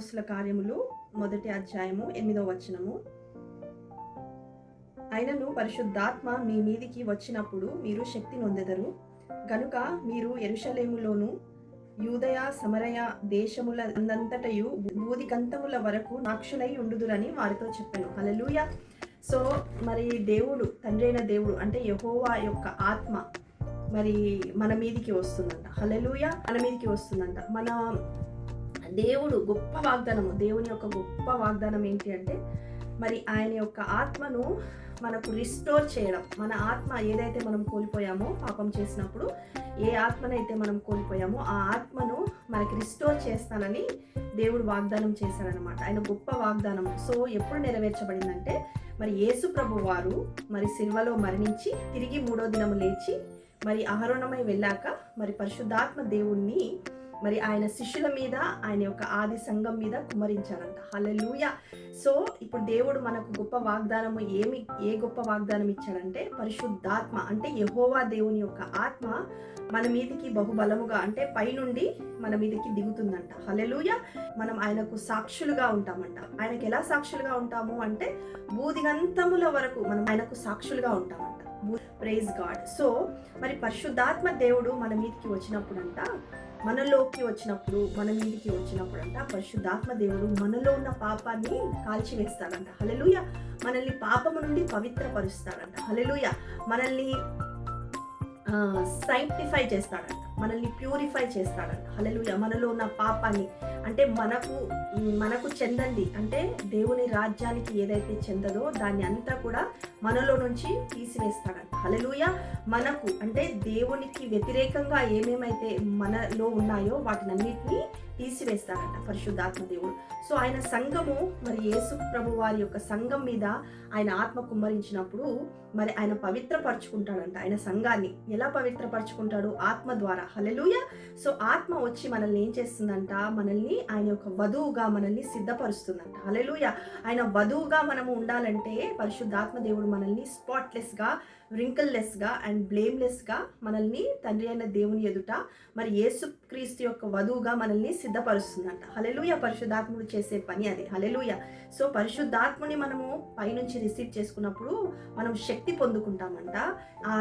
అపోస్తుల కార్యములు మొదటి అధ్యాయము ఎనిమిదో వచనము. అయినను పరిశుద్ధాత్మ మీ మీదికి వచ్చినప్పుడు మీరు శక్తి నొందెదరు. గనుక మీరు ఎరుషలేములోను యూదయ సమరయ దేశముల అందంతటయు బూదిగంతముల వరకు నాక్షులై ఉండుదురని వారితో చెప్పాను. అలలుయ సో మరి దేవుడు తండ్రి అయిన దేవుడు అంటే యహోవా యొక్క ఆత్మ మరి మన మీదికి వస్తుందంట. హలలుయ మన మీదికి వస్తుందంట. మన దేవుడు గొప్ప వాగ్దానము. దేవుని యొక్క గొప్ప వాగ్దానం ఏంటి అంటే మరి ఆయన యొక్క ఆత్మను మనకు రిస్టోర్ చేయడం. మన ఆత్మ ఏదైతే మనం కోల్పోయామో పాపం చేసినప్పుడు ఏ ఆత్మనైతే మనం కోల్పోయామో ఆ ఆత్మను మనకి రిస్టోర్ చేస్తానని దేవుడు వాగ్దానం చేశాడనమాట ఆయన గొప్ప వాగ్దానం. సో ఎప్పుడు నెరవేర్చబడిందంటే మరి యేసు ప్రభు వారు మరి సిల్వలో మరణించి తిరిగి మూడో దినము లేచి మరి ఆహరణమై వెళ్ళాక మరి పరిశుద్ధాత్మ దేవుణ్ణి మరి ఆయన శిష్యుల మీద ఆయన యొక్క ఆది సంఘం మీద కుమరించారంట హలలుయ సో ఇప్పుడు దేవుడు మనకు గొప్ప వాగ్దానము ఏమి ఏ గొప్ప వాగ్దానం ఇచ్చాడంటే పరిశుద్ధాత్మ. అంటే యహోవా దేవుని యొక్క ఆత్మ మన మీదికి బహుబలముగా అంటే పైనుండి మన మీదకి దిగుతుందంట. హలెలుయ మనం ఆయనకు సాక్షులుగా ఉంటామంట. ఆయనకు ఎలా సాక్షులుగా ఉంటాము అంటే బూదిగంతముల వరకు మనం ఆయనకు సాక్షులుగా ఉంటామంట. ప్రైజ్ గాడ్ సో మరి పరిశుద్ధాత్మ దేవుడు మన మీదకి వచ్చినప్పుడంట మనలోకి వచ్చినప్పుడు మన మీదికి వచ్చినప్పుడు అంట పరిశుద్ధాత్మ దేవుడు మనలో ఉన్న పాపాన్ని కాల్చివేస్తాడంట. హలలుయ మనల్ని పాపము నుండి పవిత్రపరుస్తాడంట. హలలుయ మనల్ని సైంటిఫై చేస్తాడంట. మనల్ని ప్యూరిఫై చేస్తాడంట. హలలుయ మనలో ఉన్న పాపాన్ని అంటే మనకు మనకు చెందండి. అంటే దేవుని రాజ్యానికి ఏదైతే చెందదో దాన్ని అంతా కూడా మనలో నుంచి తీసివేస్తాడంట. హలెలుయ మనకు అంటే దేవునికి వ్యతిరేకంగా ఏమేమైతే మనలో ఉన్నాయో వాటినన్నిటినీ తీసివేస్తాడంట పరిశుద్ధాత్మ దేవుడు. సో ఆయన సంఘము మరి యేసు ప్రభు వారి యొక్క సంఘం మీద ఆయన ఆత్మ కుమ్మరించినప్పుడు మరి ఆయన పవిత్రపరచుకుంటాడంట. ఆయన సంఘాన్ని ఎలా పవిత్రపరచుకుంటాడు? ఆత్మ ద్వారా. హలలుయ సో ఆత్మ వచ్చి మనల్ని ఏం చేస్తుందంట? మనల్ని ఆయన యొక్క వధువుగా మనల్ని సిద్ధపరుస్తుందంట. అలెలుయ ఆయన వధువుగా మనము ఉండాలంటే పరిశుద్ధాత్మ దేవుడు మనల్ని స్పాట్లెస్గా రింకిల్లెస్గా అండ్ బ్లేమ్లెస్గా మనల్ని తండ్రి అయిన దేవుని ఎదుట మరి యేసు క్రీస్తు యొక్క వధువుగా మనల్ని సిద్ధపరుస్తుందంట. హలెలుయ పరిశుద్ధాత్ముడు చేసే పని అది. హలెలుయ సో పరిశుద్ధాత్ముని మనము పైనుంచి రిసీవ్ చేసుకున్నప్పుడు మనం శక్తి పొందుకుంటామంట. ఆ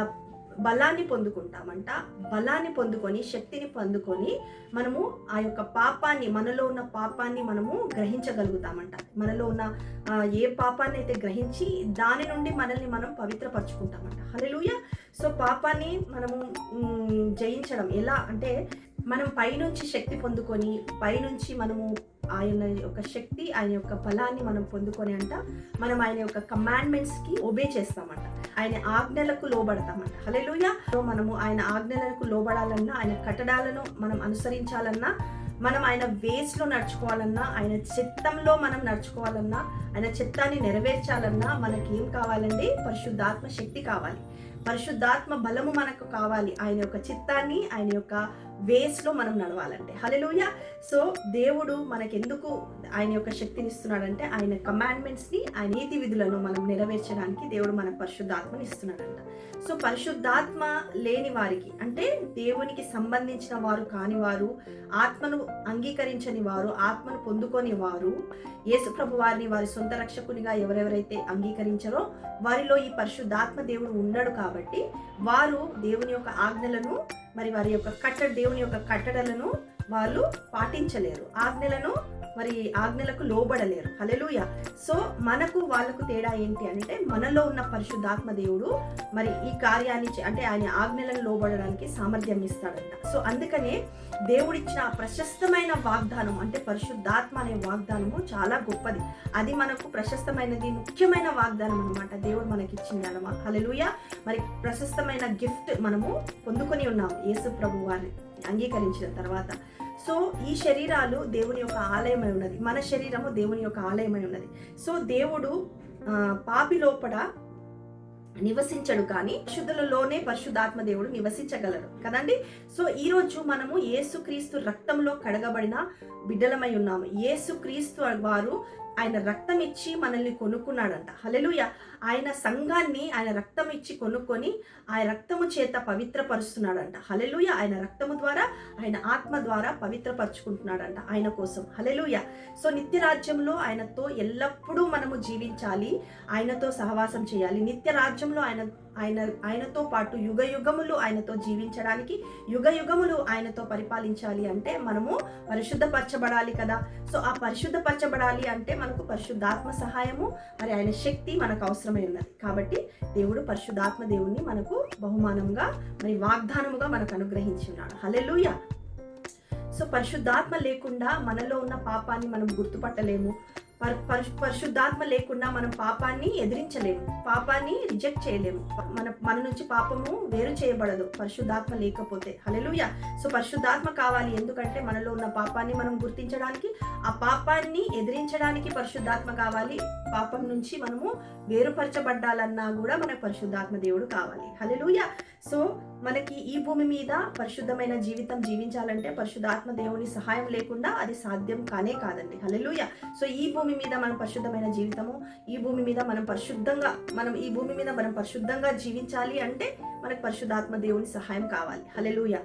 బలాన్ని పొందుకుంటామంట. బలాన్ని పొందుకొని శక్తిని పొందుకొని మనము ఆ యొక్క పాపాన్ని మనలో ఉన్న పాపాన్ని మనము గ్రహించగలుగుతామంట. మనలో ఉన్న ఏ పాపాన్ని అయితే గ్రహించి దాని నుండి మనల్ని మనం పవిత్రపరచుకుంటామంట. హలలుయ సో పాపాన్ని మనము జయించడం ఎలా అంటే మనం పైనుంచి శక్తి పొందుకొని పైనుంచి మనము ఆయన యొక్క శక్తి ఆయన యొక్క బలాన్ని మనం పొందుకొని అంట మనం ఆయన యొక్క కమాండ్మెంట్స్కి ఒబే చేస్తామంట. ఆయన ఆజ్ఞలకు లోబడతామంట. హలెలుయ మనము ఆయన ఆజ్ఞలకు లోబడాలన్నా ఆయన కట్టడాలను మనం అనుసరించాలన్నా మనం ఆయన వేస్లో నడుచుకోవాలన్నా ఆయన చిత్తంలో మనం నడుచుకోవాలన్నా ఆయన చిత్తాన్ని నెరవేర్చాలన్నా మనకి ఏం కావాలండి? పరిశుద్ధాత్మ శక్తి కావాలి. పరిశుద్ధాత్మ బలము మనకు కావాలి. ఆయన యొక్క చిత్తాన్ని ఆయన యొక్క వేస్లో మనం నడవాలంటే. హలెలుయ సో దేవుడు మనకెందుకు ఆయన యొక్క శక్తిని ఇస్తున్నాడంటే ఆయన కమాండ్మెంట్స్ని ఆయన నీతి విధులను మనం నెరవేర్చడానికి దేవుడు మన పరిశుద్ధాత్మని ఇస్తున్నాడంట. సో పరిశుద్ధాత్మ లేని వారికి అంటే దేవునికి సంబంధించిన వారు కాని వారు ఆత్మను అంగీకరించని వారు ఆత్మను పొందుకొని వారు యేసుప్రభు వారిని వారి సొంత రక్షకునిగా ఎవరెవరైతే అంగీకరించారో వారిలో ఈ పరిశుద్ధాత్మ దేవుడు ఉండడు కాబట్టి వారు దేవుని యొక్క ఆజ్ఞలను మరి వారి యొక్క కట్టడ దేవుని యొక్క కట్టడలను వాళ్ళు పాటించలేరు. ఆజ్ఞలను మరి ఆజ్ఞలకు లోబడలేరు. హలెలుయ సో మనకు వాళ్ళకు తేడా ఏంటి అంటే మనలో ఉన్న పరిశుద్ధాత్మ దేవుడు మరి ఈ కార్యాన్ని అంటే ఆయన ఆజ్ఞలను లోబడడానికి సామర్థ్యం ఇస్తాడంట. సో అందుకనే దేవుడిచ్చిన ప్రశస్తమైన వాగ్దానం అంటే పరిశుద్ధాత్మ అనే వాగ్దానము చాలా గొప్పది. అది మనకు ప్రశస్తమైనది ముఖ్యమైన వాగ్దానం అనమాట దేవుడు మనకి ఇచ్చింది అనమాట హలెలుయ మరి ప్రశస్తమైన గిఫ్ట్ మనము పొందుకొని ఉన్నాము. యేసు ప్రభు వారిని అంగీకరించిన తర్వాత. సో ఈ శరీరాలు దేవుని యొక్క ఆలయమై ఉన్నది. మన శరీరము దేవుని యొక్క ఆలయమై ఉన్నది. సో దేవుడు పాపి లోపల నివసించడు కానీ శుద్ధులలోనే పరిశుద్ధాత్మ దేవుడు నివసించగలడు. కదండి? సో ఈరోజు మనము ఏసుక్రీస్తు రక్తంలో కడగబడిన బిడ్డలమై ఉన్నాము. ఏసుక్రీస్తు వారు ఆయన రక్తం ఇచ్చి మనల్ని కొనుక్కున్నాడంట. హలెలుయ ఆయన సంఘాన్ని ఆయన రక్తం ఇచ్చి కొనుక్కొని ఆ రక్తము చేత పవిత్రపరుస్తున్నాడంట. హలెలుయ ఆయన రక్తము ద్వారా ఆయన ఆత్మ ద్వారా పవిత్రపరుచుకుంటున్నాడంట ఆయన కోసం. హలెలుయ సో నిత్య రాజ్యంలో ఆయనతో ఎల్లప్పుడూ మనము జీవించాలి. ఆయనతో సహవాసం చేయాలి. నిత్య రాజ్యంలో ఆయన ఆయన ఆయనతో పాటు యుగ యుగములు ఆయనతో జీవించడానికి యుగ యుగములు ఆయనతో పరిపాలించాలి అంటే మనము పరిశుద్ధపరచబడాలి కదా. సో ఆ పరిశుద్ధపరచబడాలి అంటే మనకు పరిశుద్ధాత్మ సహాయము మరి ఆయన శక్తి మనకు అవసరమై ఉన్నది. కాబట్టి దేవుడు పరిశుద్ధాత్మ దేవుణ్ణి మనకు బహుమానంగా మరి వాగ్దానముగా మనకు అనుగ్రహించి ఉన్నాడు హలెలుయ సో పరిశుద్ధాత్మ లేకుండా మనలో ఉన్న పాపాన్ని మనం గుర్తుపట్టలేము. పరి పరిశు పరిశుద్ధాత్మ లేకుండా మనం పాపాన్ని ఎదిరించలేము. పాపాన్ని రిజెక్ట్ చేయలేము. మన మన నుంచి పాపము వేరు చేయబడదు. పరిశుద్ధాత్మ లేకపోతే. హలెలుయ సో పరిశుద్ధాత్మ కావాలి ఎందుకంటే మనలో ఉన్న పాపాన్ని మనం గుర్తించడానికి ఆ పాపాన్ని ఎదిరించడానికి పరిశుద్ధాత్మ కావాలి. పాపం నుంచి మనము వేరుపరచబడ్డాలన్నా కూడా మనకు పరిశుద్ధాత్మ దేవుడు కావాలి. హలెలుయ సో మనకి ఈ భూమి మీద పరిశుద్ధమైన జీవితం జీవించాలంటే పరిశుద్ధాత్మ దేవుని సహాయం లేకుండా అది సాధ్యం కానే కాదండి. హలెలుయ సో ఈ భూమి భూమి మీద మనం పరిశుద్ధమైన జీవితము ఈ భూమి మీద మనం పరిశుద్ధంగా మనం ఈ భూమి మీద మనం పరిశుద్ధంగా జీవించాలి అంటే మనకు పరిశుద్ధాత్మ దేవుని సహాయం కావాలి. హలెలుయ